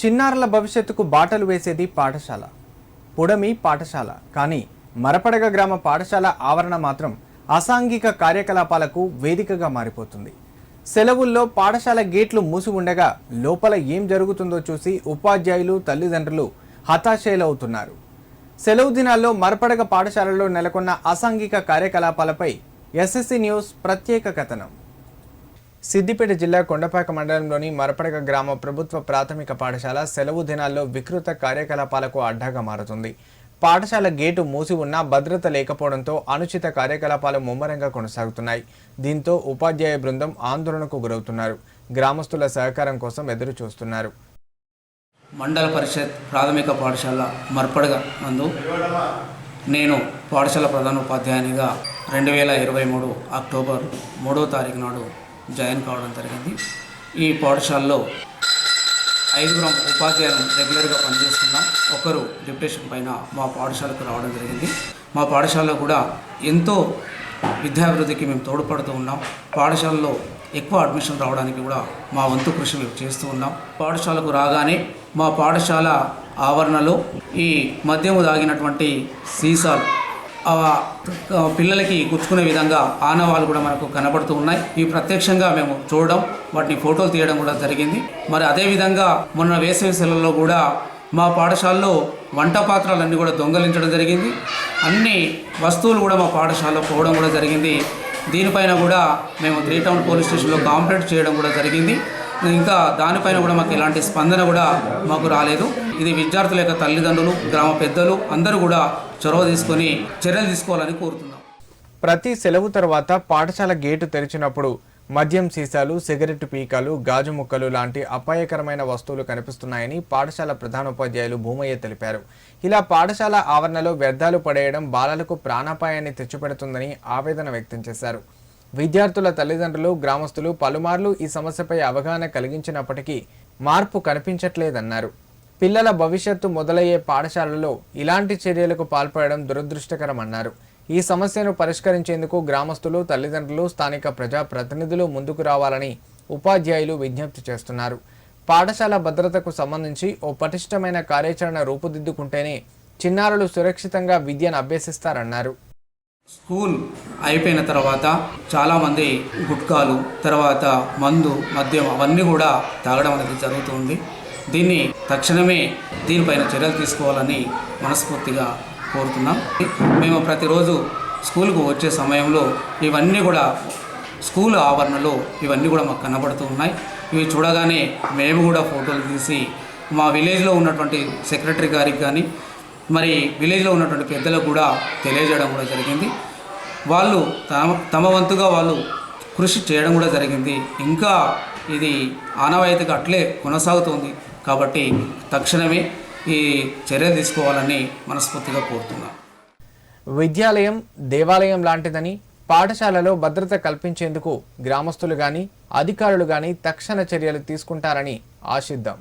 చిన్నారుల భవిష్యత్తుకు బాటలు వేసేది పాఠశాల. పుడమి పాఠశాల. కానీ మరపడగ గ్రామ పాఠశాల ఆవరణ మాత్రం అసాంఘిక కార్యకలాపాలకు వేదికగా మారిపోతుంది. సెలవుల్లో పాఠశాల గేట్లు మూసి ఉండగా లోపల ఏం జరుగుతుందో చూసి ఉపాధ్యాయులు తల్లిదండ్రులు హతాశయులవుతున్నారు. సెలవు దినాల్లో మరపడగ పాఠశాలలో నెలకొన్న అసాంఘిక కార్యకలాపాలపై ఎస్ఎస్సి న్యూస్ ప్రత్యేక కథనం. సిద్దిపేట జిల్లా కొండపాక మండలంలోని మరపడక గ్రామ ప్రభుత్వ ప్రాథమిక పాఠశాల సెలవు దినాల్లో వికృత కార్యకలాపాలకు అడ్డాగా మారుతుంది. పాఠశాల గేటు మూసి ఉన్నా భద్రత లేకపోవడంతో అనుచిత కార్యకలాపాలు ముమ్మరంగా కొనసాగుతున్నాయి. దీంతో ఉపాధ్యాయ బృందం ఆందోళనకు గురవుతున్నారు. గ్రామస్తుల సహకారం కోసం ఎదురు చూస్తున్నారు. మండల పరిషత్ ప్రాథమిక పాఠశాల మర్పడగ నందు నేను పాఠశాల ప్రధాన ఉపాధ్యాయునిగా రెండు వేల ఇరవై మూడు అక్టోబర్ మూడో తారీఖు నాడు జాయిన్ కావడం జరిగింది. ఈ పాఠశాలలో ఐదుగురం ఉపాధ్యాయులు రెగ్యులర్గా పనిచేస్తున్నాం. ఒకరు డిప్యుటేషన్ పైన మా పాఠశాలకు రావడం జరిగింది. మా పాఠశాలలో కూడా ఎంతో విద్యాభివృద్ధికి మేము తోడ్పడుతూ ఉన్నాం. పాఠశాలలో ఎక్కువ అడ్మిషన్ రావడానికి కూడా మా వంతు కృషి మేము చేస్తూ ఉన్నాం. పాఠశాలకు రాగానే మా పాఠశాల ఆవరణలో ఈ మద్యము దాగినటువంటి సీసాలు పిల్లలకి గుచ్చుకునే విధంగా ఆనవాళ్ళు కూడా మనకు కనబడుతూ ఉన్నాయి. ఇవి ప్రత్యక్షంగా మేము చూడడం వాటిని ఫోటోలు తీయడం కూడా జరిగింది. మరి అదేవిధంగా మొన్న వేసవి సెలవుల్లో కూడా మా పాఠశాలలో వంట పాత్రలన్నీ కూడా దొంగలించడం జరిగింది. అన్ని వస్తువులు కూడా మా పాఠశాలలో పోవడం కూడా జరిగింది. దీనిపైన కూడా మేము త్రీ టౌన్ పోలీస్ స్టేషన్లో కాంప్లైంట్ చేయడం కూడా జరిగింది. ఇంకా దానిపైన కూడా మాకు ఎలాంటి స్పందన కూడా మాకు రాలేదు. ఇది విద్యార్థుల యొక్క తల్లిదండ్రులు గ్రామ పెద్దలు అందరూ కూడా చొరవ తీసుకొని చర్యలు తీసుకోవాలని కోరుతున్నాం. ప్రతి సెలవు తర్వాత పాఠశాల గేటు తెరిచినప్పుడు మద్యం సీసాలు సిగరెట్టు పీకాలు గాజు ముక్కలు లాంటి అపాయకరమైన వస్తువులు కనిపిస్తున్నాయని పాఠశాల ప్రధానోపాధ్యాయులు భూమయ్య తెలిపారు. ఇలా పాఠశాల ఆవరణలో వ్యర్థాలు పడేయడం బాలలకు ప్రాణాపాయాన్ని తెచ్చిపెడుతుందని ఆవేదన వ్యక్తం చేశారు. విద్యార్థుల తల్లిదండ్రులు గ్రామస్తులు పలుమార్లు ఈ సమస్యపై అవగాహన కలిగించినప్పటికీ మార్పు కనిపించట్లేదన్నారు. పిల్లల భవిష్యత్తు మొదలయ్యే పాఠశాలలో ఇలాంటి చర్యలకు పాల్పడడం దురదృష్టకరమన్నారు. ఈ సమస్యను పరిష్కరించేందుకు గ్రామస్తులు తల్లిదండ్రులు స్థానిక ప్రజాప్రతినిధులు ముందుకు రావాలని ఉపాధ్యాయులు విజ్ఞప్తి చేస్తున్నారు. పాఠశాల భద్రతకు సంబంధించి ఓ పటిష్టమైన కార్యాచరణ రూపుదిద్దుకుంటేనే చిన్నారులు సురక్షితంగా విద్యను అభ్యసిస్తారన్నారు. స్కూల్ అయిపోయిన తర్వాత చాలామంది గుట్కాలు తర్వాత మందు మద్యం అవన్నీ కూడా తాగడం అనేది జరుగుతుంది దీన్ని తక్షణమే దీనిపైన చర్యలు తీసుకోవాలని మనస్ఫూర్తిగా కోరుతున్నాం. మేము ప్రతిరోజు స్కూల్కు వచ్చే సమయంలో ఇవన్నీ కూడా స్కూల్ ఆవరణలో ఇవన్నీ కూడా మాకు కనబడుతూ ఉన్నాయి. ఇవి చూడగానే మేము కూడా ఫోటోలు తీసి మా విలేజ్లో ఉన్నటువంటి సెక్రటరీ గారికి కానీ మరి విలేజ్లో ఉన్నటువంటి పెద్దలకు కూడా తెలియజేయడం కూడా జరిగింది. వాళ్ళు తమ తమ వంతుగా వాళ్ళు కృషి చేయడం కూడా జరిగింది. ఇంకా ఇది ఆనవాయితీగా అట్లే కొనసాగుతుంది. కాబట్టి తక్షణమే ఈ చర్య తీసుకోవాలని మనస్ఫూర్తిగా కోరుతున్నాను విద్యాలయం దేవాలయం లాంటిదని పాఠశాలలో భద్రత కల్పించేందుకు గ్రామస్తులు కానీ అధికారులు కానీ తక్షణ చర్యలు తీసుకుంటారని ఆశిద్దాం.